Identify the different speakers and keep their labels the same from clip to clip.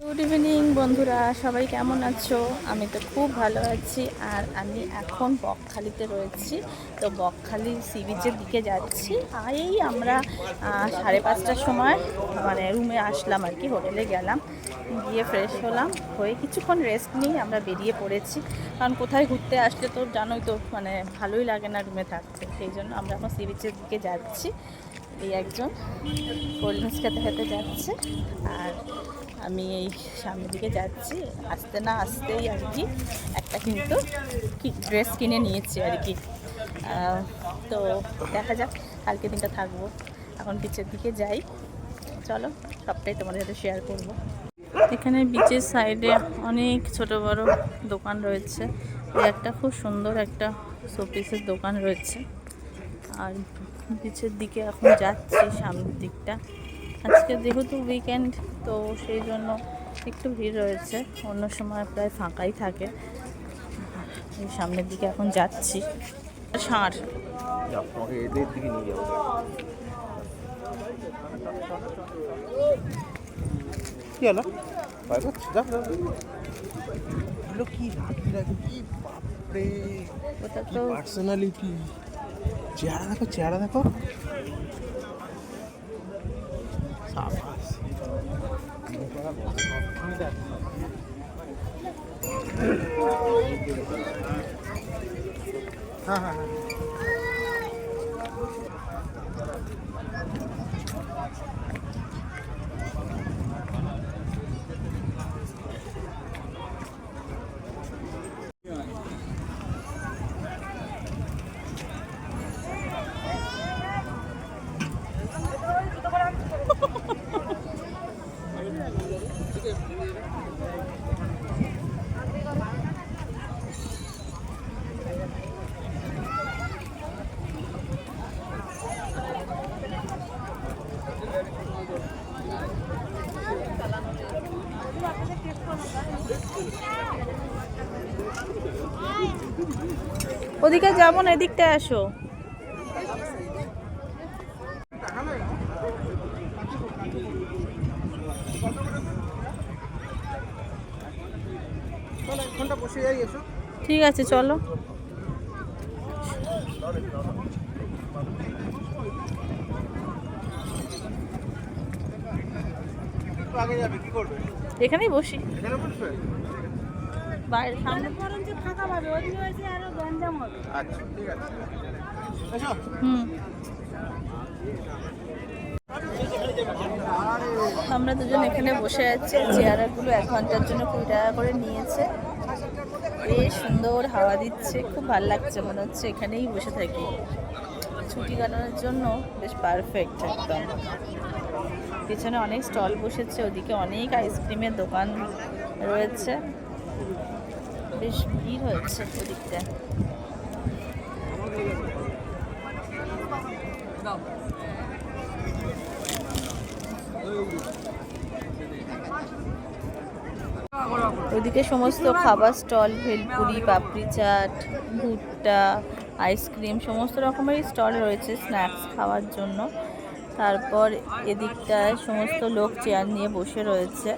Speaker 1: Good evening বন্ধুরা। সবাই কেমন আছো? আমি তো খুব ভালো আছি। আর আমি এখন বকখালিতে রয়েছি। তো বকখালি সি বিচের দিকে যাচ্ছি। আর এই আমরা সাড়ে পাঁচটার সময় মানে রুমে আসলাম আর কি, হোটেলে গেলাম। গিয়ে ফ্রেশ হলাম। হয়ে কিছুক্ষণ রেস্ট নিই আমরা বেরিয়ে পড়েছি। কারণ কোথায় ঘুরতে আসলে তো জানোই তো মানে ভালোই লাগে না রুমে থাকতে। সেই জন্য আমরা এখন সি বিচের দিকে যাচ্ছি। এই একজন কোল্ড ড্রিঙ্কস খেতে খেতে যাচ্ছে। আর আমি এই সামনের দিকে যাচ্ছি। আসতে না আসতেই আর কি একটা কিন্তু ড্রেস কিনে নিয়েছি আর কি। তো দেখা যাক, কালকে দিনটা থাকব। এখন বিচের দিকে যাই। চলো, সবটাই তোমাদের সাথে শেয়ার করব। এখানে বিচের সাইডে অনেক ছোট বড় দোকান রয়েছে। একটা খুব সুন্দর একটা শোপিসের দোকান রয়েছে। আর বিচের দিকে এখন যাচ্ছি সামনের দিকটা। আজকে যেহেতু উইকেন্ড তো সেই জন্য একটু ভিড় রয়েছে। অন্য সময় প্রায় ফাঁকাই থাকে। এই সামনের দিকে এখন যাচ্ছি। ষাঁড়
Speaker 2: কি হলো? বাপরে? পার্সোনালিটি চেহারা দেখো চেহারা দেখো। sabe?
Speaker 1: ওদিকে যাব না এদিকটায় আসো।
Speaker 2: বসে
Speaker 1: ঠিক আছে চলো।
Speaker 2: একটু আগে যাবে কি করবে
Speaker 1: এখানেই বসি
Speaker 2: এখানে বসবে
Speaker 1: বাইরে সামনে
Speaker 2: আচ্ছা ঠিক আছে। এসো।
Speaker 1: হুম। আমরা দুজন এখানে বসে আছি চেয়ারগুলো এক ঘণ্টার জন্য কুড়ি টাকা করে নিয়েছে। বেশ সুন্দর হাওয়া দিচ্ছে খুব ভালো লাগছে মনে হচ্ছে এখানেই বসে থাকি। ছুটি কাটানোর জন্য বেশ পারফেক্ট একদম। পেছনে অনেক স্টল বসেছে ওদিকে অনেক আইসক্রিমের দোকান রয়েছে। বেশ ভিড় হয়েছে ওদিকটা। ওদিকে সমস্ত খাবার স্টল, ভেলপুরি, পাপড়ি চাট, ভুট্টা, আইসক্রিম, সমস্ত রকমের স্টল রয়েছে স্ন্যাক্স খাওয়ার জন্য। তারপর এদিকটায় সমস্ত লোক চেয়ার নিয়ে বসে রয়েছে।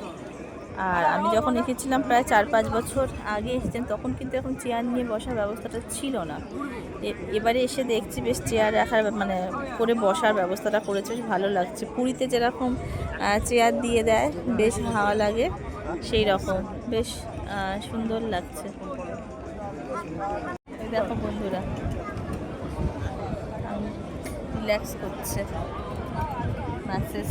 Speaker 1: আর আমি যখন এসেছিলাম প্রায় চার পাঁচ বছর আগে এসেছেন, তখন কিন্তু এখন চেয়ার নিয়ে বসার ব্যবস্থাটা ছিল না। এবারে এসে দেখছি বেশ চেয়ার রাখার মানে করে বসার ব্যবস্থাটা করেছে, বেশ ভালো লাগছে। পুরীতে যেরকম চেয়ার দিয়ে দেয়, বেশ হাওয়া লাগে, সেই রকম, বেশ সুন্দর লাগছে। দেখো বন্ধুরা রিল্যাক্স করছে। ম্যাসেজ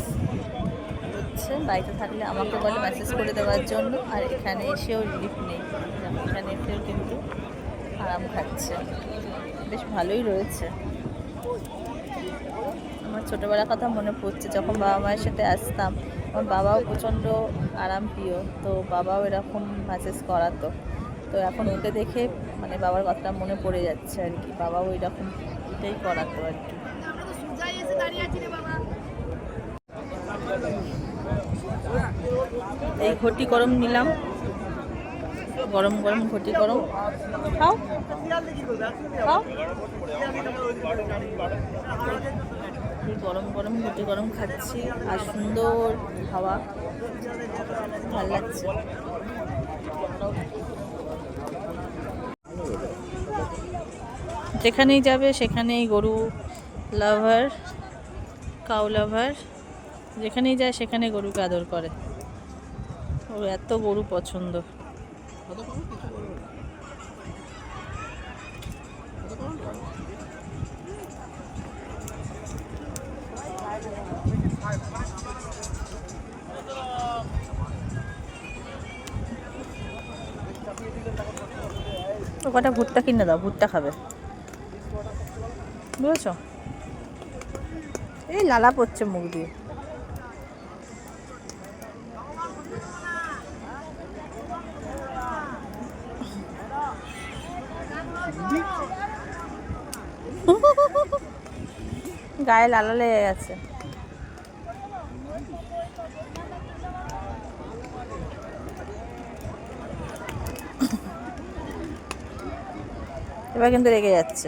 Speaker 1: হচ্ছে বাড়িতে থাকলে আমাকে বলে মেসেজ করে দেওয়ার জন্য। আর এখানে এসেও রিলিফ নেই। এখানে এসেও কিন্তু আরাম খাচ্ছে। বেশ ভালোই রয়েছে। আমার ছোটোবেলার কথা মনে পড়ছে, যখন বাবা মায়ের সাথে আসতাম। আমার বাবাও প্রচণ্ড আরাম প্রিয়, তো বাবাও এরকম ম্যাসেজ করাতো। তো এখন ওকে দেখে মানে বাবার কথাটা মনে পড়ে যাচ্ছে আর কি। বাবাও এরকম এটাই করাতো আর কি। এই ঘটি গরম নিলাম। গরম গরম ঘটি গরম। খাও। গরম গরম ঘুটে গরম খাচ্ছি। আর সুন্দর হাওয়া। ভালো লাগছে। যেখানেই যাবে সেখানেই গরু লাভার কাউ লাভার যেখানেই যায় সেখানে গরুকে আদর করে। ওর এত গরু পছন্দ। কটা ভুট্টা কিনে দাও, ভুট্টা খাবে। বুঝেছ? এই লালা পড়ছে মুখ দিয়ে। গায়ে লালা লেগে গেছে এবার কিন্তু রেগে যাচ্ছে।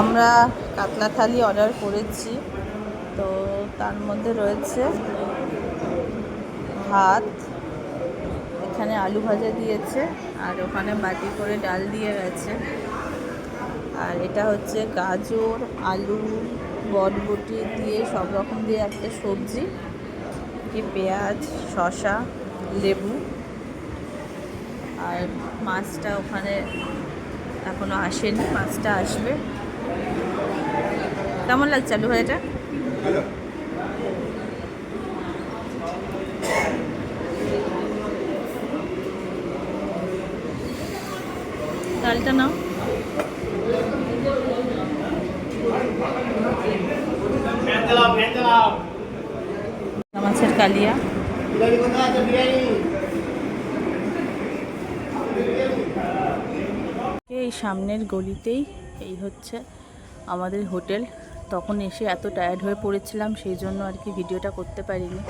Speaker 1: আমরা কাতলা থালি অর্ডার করেছি। তো তার মধ্যে রয়েছে ভাত, এখানে আলু ভাজা দিয়েছে, আর ওখানে বাটি করে ডাল দিয়ে গেছে। আর এটা হচ্ছে গাজর, আলু, বটবটি দিয়ে সব রকম দিয়ে একটা সবজি, কি পেঁয়াজ, শসা, লেবু। আর মাছটা ওখানে এখনও আসেনি মাছটা আসবে। কেমন লাগছে আলু ভাজাটা? ডালটা নাও। মাছের কালিয়া। এই সামনের গলিতেই এই হচ্ছে আমাদের হোটেল। তখন এসে এত টায়ার্ড হয়ে পড়েছিলাম সেই জন্য আর কি ভিডিওটা করতে পারিনি।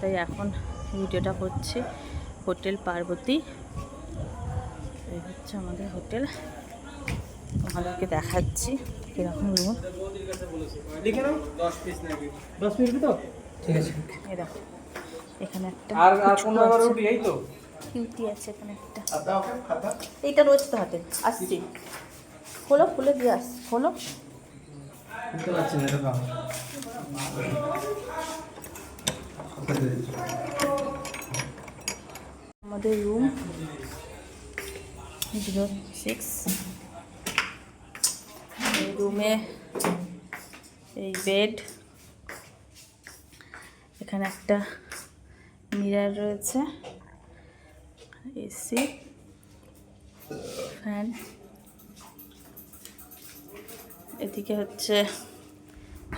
Speaker 1: তাই এখন ভিডিওটা করছি হোটেল পার্বতী। এই হচ্ছে আমাদের হোটেল। আমাদেরকে দেখাচ্ছি কীরকম রুম।
Speaker 3: ঠিক আছে
Speaker 1: এখানে একটা
Speaker 3: আর। রুটি এই তো?
Speaker 1: কিউটি আছে এখানে একটা। এইটা রয়েছে তো হাতে। আসছি। খোলো খুলে দিয়ে আস। খোলো। আমাদের রুম জিরো সিক্স এই রুমে এই বেড এখানে একটা মিরার রয়েছে। এসি ফ্যান এদিকে হচ্ছে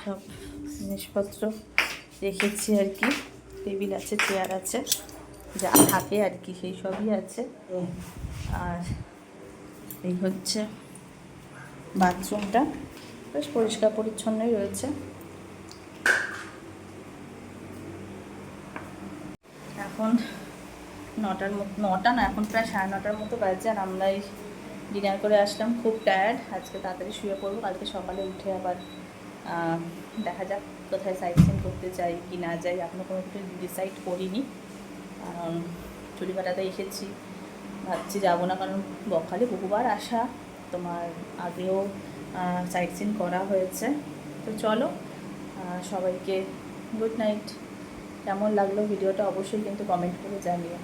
Speaker 1: সব জিনিসপত্র রেখেছি আর কি। টেবিল আছে চেয়ার আছে যা থাকে আর কি সেই সবই আছে। আর এই হচ্ছে বাথরুমটা। বেশ পরিষ্কার পরিচ্ছন্নই রয়েছে। এখন নটার মতো, নটা না, এখন প্রায় সাড়ে নটার মতো বাজছে আর আমরাই ডিনার করে আসলাম। খুব টায়ার্ড আজকে তাড়াতাড়ি শুয়ে পড়ব, কালকে সকালে উঠে আবার দেখা যাক কোথায় সাইট সিন করতে চাই কি না যাই এখনও কোনো কিছু ডিসাইড করিনি। কারণ চুরি কাটাতে এসেছি, ভাবছি যাব না, কারণ বকখালি বহুবার আসা, তোমার আগেও সাইট সিন করা হয়েছে। তো চলো সবাইকে গুড নাইট কেমন লাগল ভিডিওটা অবশ্যই কিন্তু কমেন্ট করে জানিও।